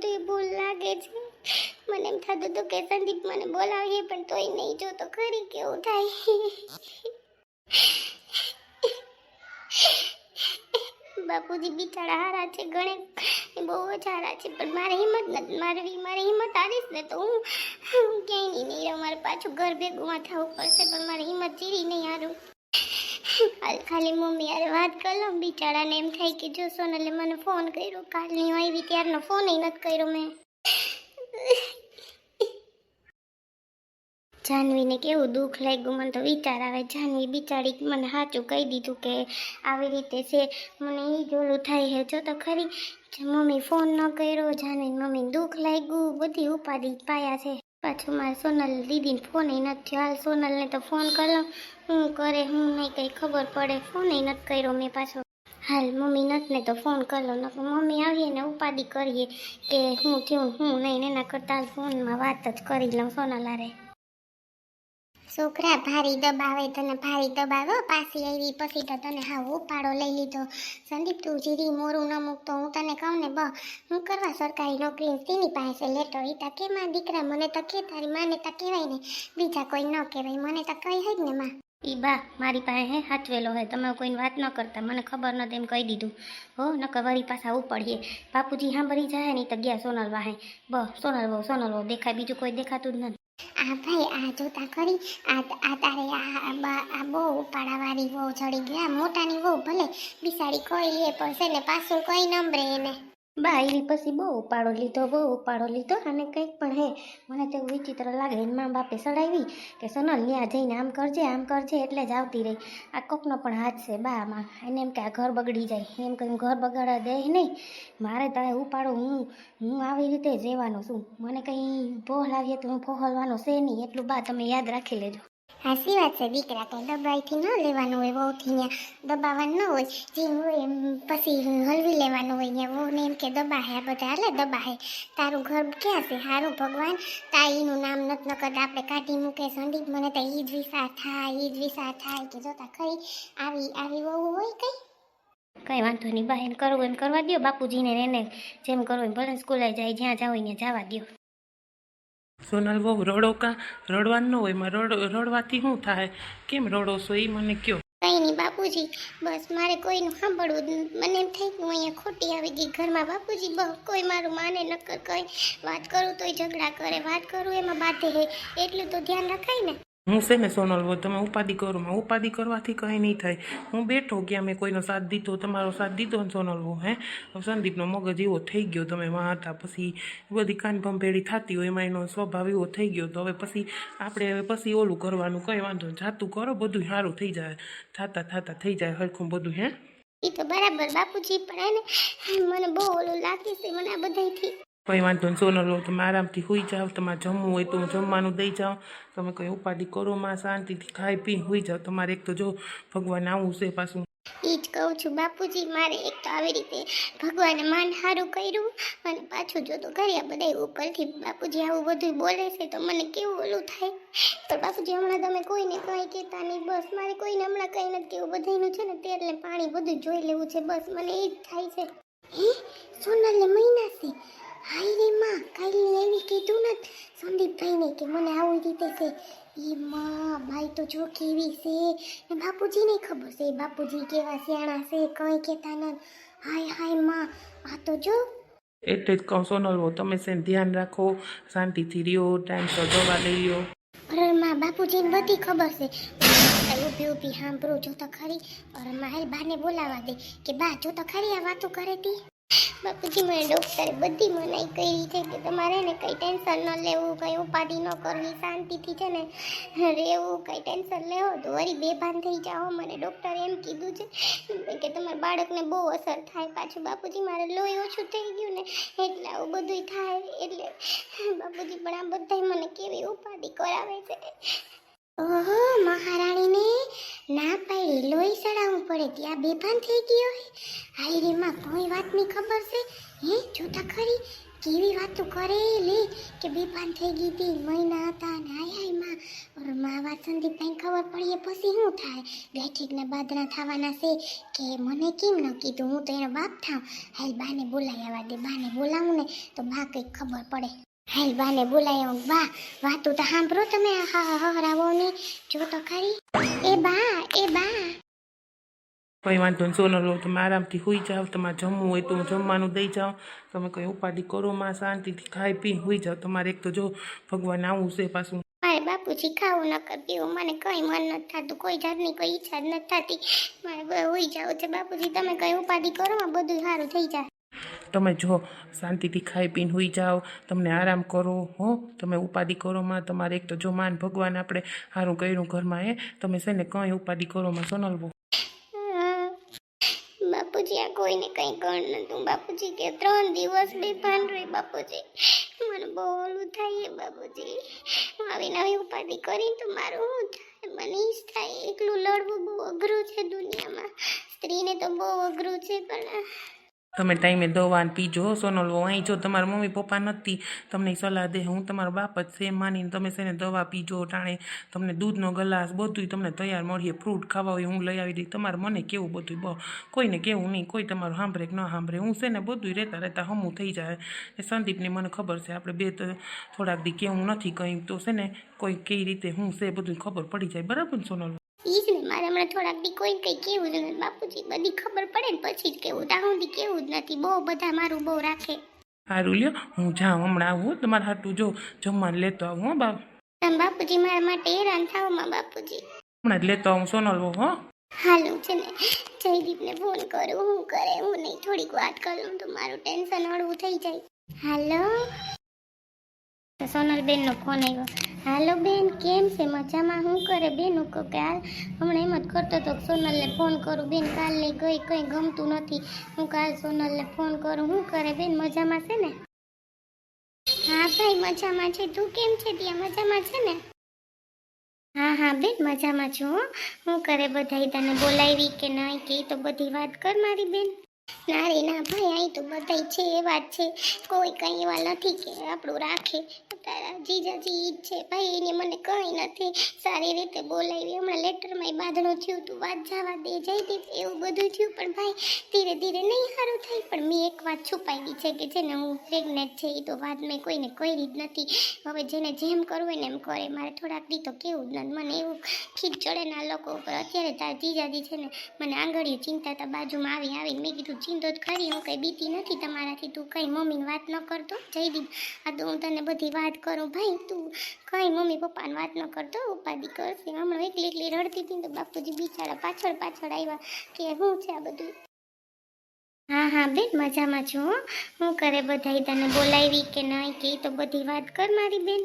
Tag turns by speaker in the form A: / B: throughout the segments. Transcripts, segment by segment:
A: બધું ભૂલ લાગે છે. મને એમ થતું હતું કે સંદીપ મને બોલાવીએ, પણ તોય નહીં જો તો ખરી કેવું થાય? બાપુજી બિચારા હારા છે ગણે બહુ જ હારા છે, પણ મારે હિંમત નથી. મારી મારે હિંમત હારીશ ને તો હું ક્યાંય નહીં રહું. મારે પાછું ઘર ભેગું થવું પડશે પણ મારી હિંમત ચીરી નહીં હારું. ખાલી મમ્મી યાર વાત કરી બિચારાને એમ થાય કે જો સોનલે મને ફોન કર્યો, કાલની હું આવી ત્યારનો ફોન નથી કર્યો મેં. જાનવીને કેવું દુઃખ લાગ્યું, મને તો વિચાર આવે. જાનવી બિચારી મને સાચું કહી દીધું કે આવી રીતે છે. મને એ જ થાય છે. જો તો ખરી. મમ્મી ફોન ન કર્યો જાનવી મમ્મીને દુઃખ લાગ્યું, બધી ઉપાધિ પાયા છે. પાછું મારે સોનલ દીદીને ફોન નથી હાલ સોનલને તો ફોન કરો હું કરે હું નહીં કંઈ ખબર પડે. ફોન નથી કર્યો મેં પાછો. હાલ મમ્મી નથી ને તો ફોન કરલો ન મમ્મી આવીએ ને ઉપાધિ કરીએ કે હું થયું, હું નહીં એના કરતાં ફોનમાં વાત જ કરી લઉં સોના લારે. છોકરા, ભારી દબાવે, તને ભારી દબાવો. પાછી આવી, પછી તો તને હા ઉપાડો લઈ લીધો. સંદીપ, તું જીરી મોરું ન મૂકતો હું તને કહું ને બ હું કરવા સરકારી નોકરી તેની પાસે લેટો એ તકે માં, દીકરા, મને તો કે, તારી માને તો કહેવાય ને. બીજા કોઈ ન કહેવાય. મને તો કહી જ ને, માં. ઈ બા, મારી પાસે હે હાચવેલો હે, તમે કોઈને વાત ન કરતા, મને ખબર ન તેમ કહી દીધું. હો, નકર વળી પાછા ઉપડીએ. બાપુજી સાંભળી જાય ને તો ગયા સોનલ વાહે. બ, સોનલ બહુ સોનલ બહુ દેખાય, બીજું કોઈ દેખાતું જ નથી. આ ભાઈ, આ જોતા ખરી, આ આ તારે આ બહુ ઉપાડાવાળી બહુ ચડી ગયા, મોટાની બહુ ભલે, બિસાડી કોઈ લે પડશે ને પાછું કોઈ નંબરે એને. બા એની પછી બહુ ઉપાડો લીધો, બહુ ઉપાડો લીધો અને કંઈક પણ હે, મને તો વિચિત્ર લાગે, એને મા બાપે સડાવી કે સોનલ ત્યાં જઈને આમ કરજે આમ કરજે, એટલે જ આવતી રહી. આ કોકનો પણ હાથ છે બા આમાં એને એમ કે આ ઘર બગડી જાય. એમ કહ્યું ઘર બગાડવા દે નહીં, મારે તારે ઉપાડો, હું હું આવી રીતે જ રહેવાનો છું. મને કંઈ ભોહ લાવીએ તો હું ભોહલવાનો છે નહીં, એટલું બા તમે યાદ રાખી લેજો. હાસી વાત છે દીકરા કંઈ દબાઈથી ન લેવાનું હોય વહુથી ત્યાં દબાવવાનું ન હોય જેમ હોય એમ પછી હલવી લેવાનું હોય ત્યાં વહુને એમ કે દબાહે આ બધા હાલે દબાહે તારું ઘર ક્યાં છે સારું ભગવાન તાઈનું નામ નથી નકદ આપણે કાઢી મૂકે સંદીપ મને તો ઈજ જ થાય ઈજ જ થાય કે જોતા ખરી આવી આવી વહુ હોય કઈ કંઈ વાંધો નહીં બહેન કરવું એમ કરવા દો બાપુજીને એને જેમ કરવું એમ ભલે સ્કૂલે જાય જ્યાં જાવ ત્યાં જવા દો
B: સોનલ બહુ રડો કા રડવાનું ન હોયમાં રડ, રડવાથી શું થાય? કેમ રડો છો? એ મને કયો.
A: કઈ નહીં, બાપુજી. બસ મારે કોઈનું સાંભળવું મને એમ કે હું અહીંયા ખોટી આવી ગઈ ઘરમાં. બાપુજી, બહુ કોઈ મારું માને નક્કર કઈ વાત કરું તોય ઝઘડા કરે, વાત કરું એમાં બાધે હે. એટલું તો ધ્યાન રખાય ને.
B: હું છે ને સોનલ બહુ તમે ઉપાધિ કરો, માં ઉપાધિ કરવાથી કંઈ નહીં થાય. હું બેઠો ગયા મેં કોઈનો સાથ દીધો, તમારો સાથ દીધો ને સોનલ વો હે? સંદીપનો મગજ એવો થઈ ગયો, તમે માં હતા, પછી બધી કાન ભંભેડી થતી હોય, એમાં એનો સ્વભાવ એવો થઈ ગયો, તો હવે પછી આપણે હવે પછી ઓલું કરવાનું, કંઈ વાંધો જાતું કરો, બધું સારું થઈ જાય. થાતા થાતા થઈ જાય હરખું બધું, હે?
A: એ તો બરાબર, બાપુજી પણ મને બહુ ઓલું લાગે છે, મને આ બધાથી
B: કંઈ વાંધો સોનલ હો તમે આરામથી હોઈ જાઓ, તમારે જમવું હોય તો હું જમવાનું દઈ જાઓ તમે કોઈ ઉપાધિ કરો, માં શાંતિથી ખાઈ પીને હોઈ જાઓ. તમારે એક તો જો ભગવાન આવું છે પાછું.
A: એ જ કહું છું બાપુજી, મારે એક તો આવી રીતે ભગવાને માન સારું કર્યું અને પાછું જો તો કર્યા બધા ઉપરથી બાપુજી આવું બધું બોલે છે, તો મને કેવું ઓલું થાય? તો બાપુજી, હમણાં તમે કોઈને કંઈ કહેતા નહીં, બસ મારે કોઈને હમણાં કંઈ નથી કેવું બધાનું છે ને તેલ ને પાણી બધું જોઈ લેવું છે, બસ મને એ જ થાય છે. હે? સોનલને મહિના છે. હાય રે માં કાલની એવી કીધું નથી સંદીપભાઈને કે મને આવી રીતે છે. એ માં ભાઈ તો જો કેવી છે? ને બાપુજીને ખબર છે. બાપુજી કેવા સિયાણા છે કંઈ કહેતા ન હાય હાયમાં આ તો જો.
B: એટલે જ કહું સોનલ તમે છે ધ્યાન રાખો શાંતિથી રહ્યો ટાઈમસર દવા લઈ
A: અરે માં બાપુજીને બધી ખબર છે. ઊભી ઊભી સાંભળું જો તો ખરી અરે મારી બાને બોલાવા દે કે બા જો તો ખરી આ વાતો કરે તી? બાપુજી મને ડોક્ટરે બધી મનાઈ કરી છે કે તમારે ને કંઈ ટેન્શન ન લેવું, કંઈ ઉપાધિ ન કરવી, શાંતિથી છે ને રહેવું, કંઈ ટેન્શન લેવો, તો વળી બેભાન થઈ જાઓ. મને ડૉક્ટરે એમ કીધું છે કે તમારા બાળકને બહુ અસર થાય પાછું. બાપુજી, મારે લોહી ઓછું થઈ ગયું ને એટલે આવું બધું થાય એટલે બાપુજી, પણ આ બધાય મને કેવી ઉપાધિ કરાવે છે? મહારાણીને ના ભાઈ લોહી ચડાવવું પડે, ત્યાં બેભાન થઈ ગયો હોય હાય રે માં કોઈ વાતની ખબર છે? હે, જોતા ખરી? કેવી વાતો કરે લે, કે બેભાન થઈ ગઈ હતી, મહિના હતા ને હાય હાય ઓરમાં વાત સંદીપભાઈ ખબર પડીએ પછી શું થાય? ગાંઠીકના બાદરા થવાના છે કે મને કેમ ન કીધું? હું તો એનો બાપ થાઉં હાલ બાને બોલાવી આવવા દે, બાને બોલાવું ને તો બા કંઈક ખબર પડે. હાલ બાને બોલાય બા વાતું તો સાંભળો તમે હા હરાવો ને જો તો ખરી. એ બા એ બા.
B: કોઈ વાંધો નહીં સોનલ લો તમે આરામથી સૂઈ જાઓ. તમારે જમવું હોય તો હું જમવાનું દઈ જાઉં. તમે કંઈ ઉપાધિ કરો માં શાંતિથી ખાઈ પીને હોઈ જાઓ. તમારે એક તો જો ભગવાન આવું છે પાછું.
A: મારે બાપુજી ખાવું ન કર પીવું મને કંઈ મન નથી થતું કોઈ જાતની કોઈ ઈચ્છા જ નથી થતી. મારે હોઈ જાવ છે બાપુજી. તમે કઈ ઉપાધિ કરો બધું સારું થઈ જાય.
B: તમે જો શાંતિથી ખાઈ પીને હોઈ જાઓ, તમને આરામ કરો, હો, તમે ઉપાધિ કરોમાં તમારે એક તો જો માન ભગવાન આપણે સારું કર્યું ઘરમાં એ તમે છે ને કંઈ ઉપાધિ કરો માં સોનલવો.
A: બાપુજી, આ કોઈને કઈ ગણ નતું. બાપુજી, કે ત્રણ દિવસ બેભાન રહી, બાપુજી. મને બહુ ઓલું થાય બાપુજી. આવી નવી ઉપાધિ કરી તો મારું થાય? મને જ થાય. એકલું લડવું બહુ અઘરું છે દુનિયામાં. સ્ત્રીને તો બહુ અઘરું છે, પણ
B: તમે ટાઈમે દવા પીજો સોનલવો અહીં જો તમારા મમ્મી પપ્પા નથી, તમને સલાહ દે, હું તમારો બાપ જ છે, માનીને તમે છે ને દવા પીજો, ટાણે તમને દૂધનો ગ્લાસ બધુંય તમને તૈયાર મળીએ ફ્રૂટ ખાવા હોય, હું લઈ આવી દઈ તમારે મને કેવું બધું બહુ કોઈને કેવું નહીં, કોઈ તમારું સાંભળે કે ન સાંભળે. હું છે ને બધુંય રહેતા રહેતા હમું થઈ જાય. એ સંદીપની મને ખબર છે, આપણે બે થોડાક દી કેવું નથી કંઈ. તો છે ને કોઈ કઈ રીતે હું છે બધું ખબર પડી જાય. બરાબર સોનલ
A: ઈ જ ને મારે હમણાં થોડાક દી કોઈ કઈ કેવું જ નથી. બાપુજી બધી ખબર પડે ને પછી જ કેવું. ત્યાં સુધી કેવું જ નથી. બહુ બધા મારું બહુ રાખે.
B: સારું લ્યો હું જાઉં હમણાં આવું તમારા હાટું જો જમવા લેતો આવું હો બાપ
A: તમે બાપુજી મારા માટે હેરાન થાવમાં બાપુજી.
B: હમણાં જ લેતો આવું બહુ હો.
A: હાલું છે ને જયદીપને ફોન કરું. હું કરે હું નહીં. થોડીક વાત કરું તો મારું ટેન્શન હળવું થઈ જાય. હાલો? સોનલબેનનો ફોન આવ્યો. હાલો બેન, કેમ છે? મજામાં? શું કરે બેન? હું કહું કે હાલ હમણાં એમ જ કરતો હતો સોનલને ફોન કરું. બેન, કાલે ગઈ કંઈ ગમતું નથી. હું કાલ સોનલને ફોન કરું. શું કરે બેન? મજામાં છે ને? હા ભાઈ, મજામાં છે. તું કેમ છે ત્યાં? મજામાં છે ને? હા હા બેન, મજામાં છું હો. કરે બધાય તને બોલાવી કે નહીં કે તો બધી વાત કર મારી બેન. ના રે, ના ભાઈ અહીં તો બધાય છે એ વાત છે. કોઈ કંઈ એવા નથી કે આપણું રાખે. તારા જીજાજી ઈ જ છે. ભાઈ, એને મને કંઈ નથી. સારી રીતે બોલાવી. હમણાં લેટરમાં બાંધણું થયું તું. વાત જવા દે, જઈ દે, એવું બધું થયું. પણ ભાઈ, ધીરે ધીરે નહીં સારું થાય. પણ મેં એક વાત છુપાવી છે કે જેને હું પ્રેગ્નેન્ટ છે એ તો વાત મેં કોઈને કોઈ રીત નથી. હવે જેને જેમ કરવું હોય ને એમ કરે. મારે થોડાક દી તો કેવું જ નથી. મને એવું ખીજ ચડે લોકો ઉપર. અત્યારે તારા જીજાજી છે ને, મને આંગળીઓ ચિંતા હતા. બાજુમાં આવી, આવીને મેં કીધું ચિંતો જ ખરી. હું કંઈ બીતી નથી તમારાથી. તું કંઈ મમ્મીની વાત ન કરતો. જઈ જયદીપ આ તો હું તને બધી વાત કરું ભાઈ, તું કંઈ મમ્મી પપ્પાને વાત ન કરતો ઉપાધિ કરશે. હમણાં એકલી એકલી રડતી હતી તો બાપુજી બિચારા પાછળ પાછળ આવ્યા કે શું છે આ બધું? હા હા, બેન, મજામાં છું. હું. કરે બધાય તને બોલાવી કે નહીં કે તો બધી વાત કર મારી બેન.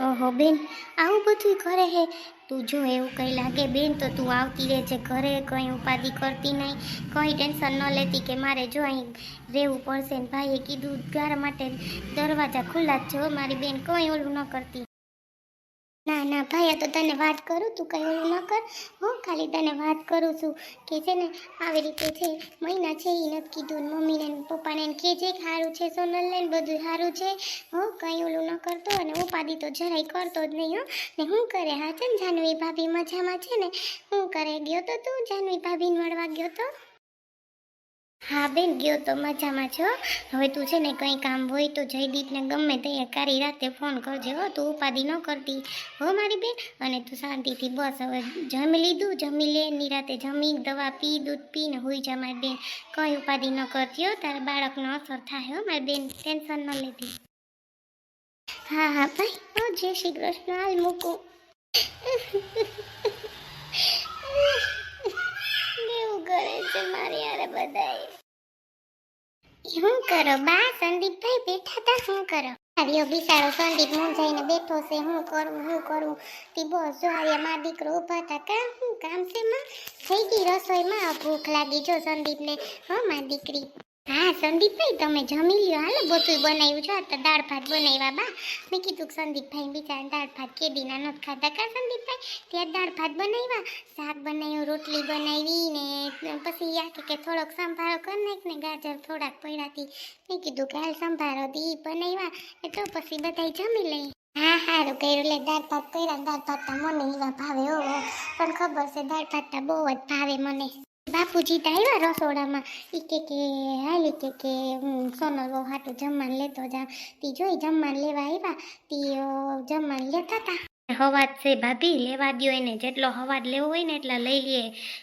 A: ઓહો, બેન, આવું બધું કરે હે? તું જો એવું કંઈ લાગે બેન, તો તું આવતી રહેજે ઘરે, કંઈ ઉપાધિ કરતી નહીં. કંઈ ટેન્શન ન લેતી કે મારે જો અહીં રહેવું પડશે ને ભાઈએ કીધું ઘર માટે દરવાજા ખુલ્લા જ છે મારી બેન, કંઈ ઓલું ન કરતી. ના ના, ભાઈ, આ તો તને વાત કરું, તું કંઈ ઓલું ન કર. હું, ખાલી તને વાત કરું છું કે છે ને, આવી રીતે છે, મહિના છે એ નથી કીધું મમ્મીને પપ્પાને ને કહેજે કે સારું છે સોનલને ને બધું સારું છે. હું, કંઈ ઓલું ન કરતો અને ઉપાધિ તો જરાય કરતો જ નહીં, હો. ને શું કરે? હા, છે ને, જાનવી ભાભી મજામાં છે ને? હું કરે? ગયો તો તું? જાનવી ભાભીને મળવા ગયો તો? હા બેન, ગયો તો મજામાં છો? હવે તું છે ને કંઈ કામ હોય તો જયદીપને ગમે તે કારી રાતે ફોન કરજે હો, તું ઉપાધિ ન કરતી. હો મારી બેન, અને તું શાંતિથી બસ. હવે જમી લીધું? જમી લે નિરાતે જમી, દવા પી, દૂધ પી ને હોઈ જા મારી બેન. કંઈ ઉપાધિ ન કરતી હો, તારા બાળકનો અસર થાય હો મારી બેન. ટેન્શન ન લેતી. હા હા, ભાઈ. જય શ્રી કૃષ્ણ. હાલ મૂકું કેવું કરે છે મારી યારે બધાએ શું કરો. બા, સંદીપભાઈ બેઠા તા શું કરો? આવ્યો બિચારો સંદીપ મૂંઝાઈને બેઠો છે શું કરું શું કરું. તી બોસ જો આવ્યા મારા દીકરો ઊભા હતા, કામ શું કામ છે માં? થઈ ગઈ રસોઈમાં? ભૂખ લાગી જો સંદીપને. હો મારી દીકરી. હા, સંદીપભાઈ, તમે જમી લ્યો. હાલો બધું બનાવ્યું છે. તો દાળ ભાત બનાવ્યા બા. મેં કીધું કે સંદીપભાઈ બિચારા દાળ ભાત કેદીના નથી ખાધા. કા સંદીપભાઈ? ત્યાં દાળ ભાત બનાવ્યા. શાક બનાવ્યું, રોટલી બનાવી ને પછી યા કે કે થોડોક સંભારો કરી નાખ ને ગાજર થોડાક પડ્યાથી મેં કીધું કે હાલ સંભારો દી બનાવ્યા. એ તો પછી બધાય જમી લે. હા સારું કર્યું. એટલે દાળ ભાત કર્યા દાળ ભાત મને એવા ભાવે ઓ પણ ખબર છે દાળ ભાત બહુ જ ભાવે મને. બાપુજી તો આવ્યા રસોડામાં. એ કે કે, હાલી કે કે, હું સોનલ બહુ હાટું જમવાનું લેતો જા તી જોઈ જમવાનું લેવા આવ્યા. તી જમવાનું લેતા હતા હવાજ છે ભાભી, લેવા દ્યો એને. જેટલો હવાજ લેવો હોય ને એટલા લઈ લે.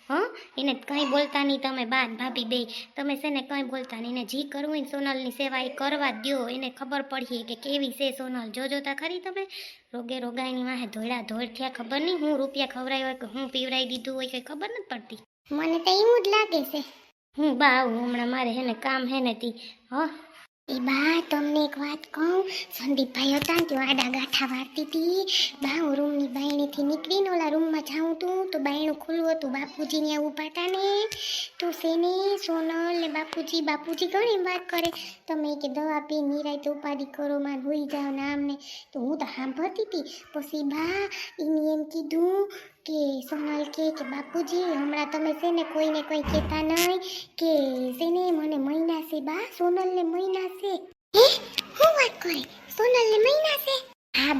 A: હં? એને કંઈ બોલતા નહીં તમે બાદ ભાભી બે. તમે છે ને કંઈ બોલતા નહીં. એને જી કરવું હોય ને સોનલની સેવા એ કરવા દો એને ખબર પડીએ કે કેવી છે સોનલ. જોજો તા ખરી તમે? રોગે રોગાઈની વાહે ધોળા ધોળ થયા ખબર નહીં. હું રૂપિયા ખવડાવ્યા હોય કે હું પીવરાઈ દીધું હોય કંઈ ખબર નથી પડતી. મને તો એવું જ લાગે છે. હું બા આવું હમણાં મારે હેને કામ હે ને તી હ? એ બા તમને એક વાત કહું? સંદીપભાઈ હતા ત્યાં આડા ગાંઠા વાળતી હતી બા હું રૂમની બાયણીથી નીકળીને ઓલા રૂમમાં જાઉં તું તો બાયણું ખુલ્લું હતું બાપુજી ત્યાં ઊભા હતા ને. તો શેને સોનલ ને બાપુજી બાપુજી ઘણી વાત કરે તમે કે દવા પી નિરાય તો ઉપાધિ કરો માર હોઈ જાઓ ને આમ ને. તો હું તો સાંભળતી હતી પછી બા એને એમ કીધું કે સોનલ કે કે બાપુજી, હમણાં તમે છે ને કોઈને કોઈ કહેતા નહીં કે છે ને મને મહિના છે બા, સોનલને મહિના છે. હે વાત કરે? સોનલને મહિના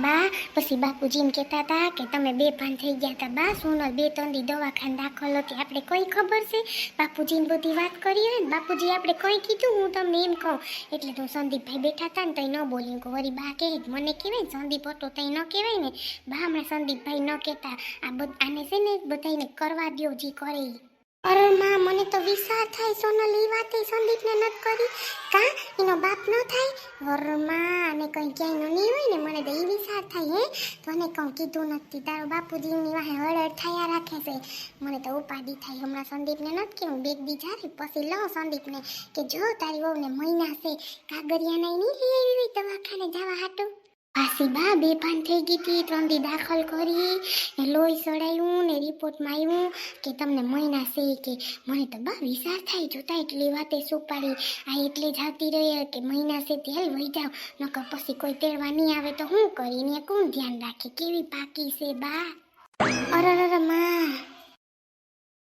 A: બા? પછી બાપુજી એમ કહેતા હતા કે તમે બે પાન થઈ ગયા હતા બા, સોનલ બે ત્રણ દી દવાખાને દાખલ હતી. આપણે કોઈ ખબર છે? બાપુજીને બધી વાત કરી હોય ને બાપુજી આપણે કંઈ કીધું, હું તમને એમ કહું. એટલે તો સંદીપભાઈ બેઠા હતા ને, તઈ ન બોલી કે વરી બા, કહે મને કહેવાય ને, સંદીપ હતો તઈ ન કહેવાય ને. બા, હમણાં સંદીપભાઈ ન કહેતા. આ આને છે ને બધાને કરવા દ્યો, જે કરે. અરે માં, મને તો વિચાર થાય, સોનલ એ વાતે સંદીપને નથી કરી. કા? એનો બાપ ન થાય? અરે માં, અને કંઈ ક્યાંય નહીં હોય ને, મને તો એ વિચાર થાય, હે? તો અને કંઈ કીધું નથી. તારો બાપુજીની વાહે હળહળ થયા રાખે છે. મને તો ઉપાધિ થાય. હમણાં સંદીપને નથી કેવું બેગ દી જારી, પછી લઉં સંદીપને. કે જો તારી વહુને મહિના છે કાગરિયાના નહીં લઈ આવી હોય દવાખાને જવા હાટું? પાછી બે બેભાન થઈ ગઈ હતી ત્રણ દી દાખલ કરી ને લોહી સડાયું ને રિપોર્ટમાં આવ્યું કે તમને મહિના છે કે મને તો બા વિચાર થાય જોતા એટલી વાતે સુપારી આ એટલે જાતી રહી કે મહિના છે તે હાલ વહી જાવ નકર પછી કોઈ તેડવા નહીં આવે તો હું કરીને કોણ ધ્યાન રાખે કેવી પાકી છે બા અરે અરે માં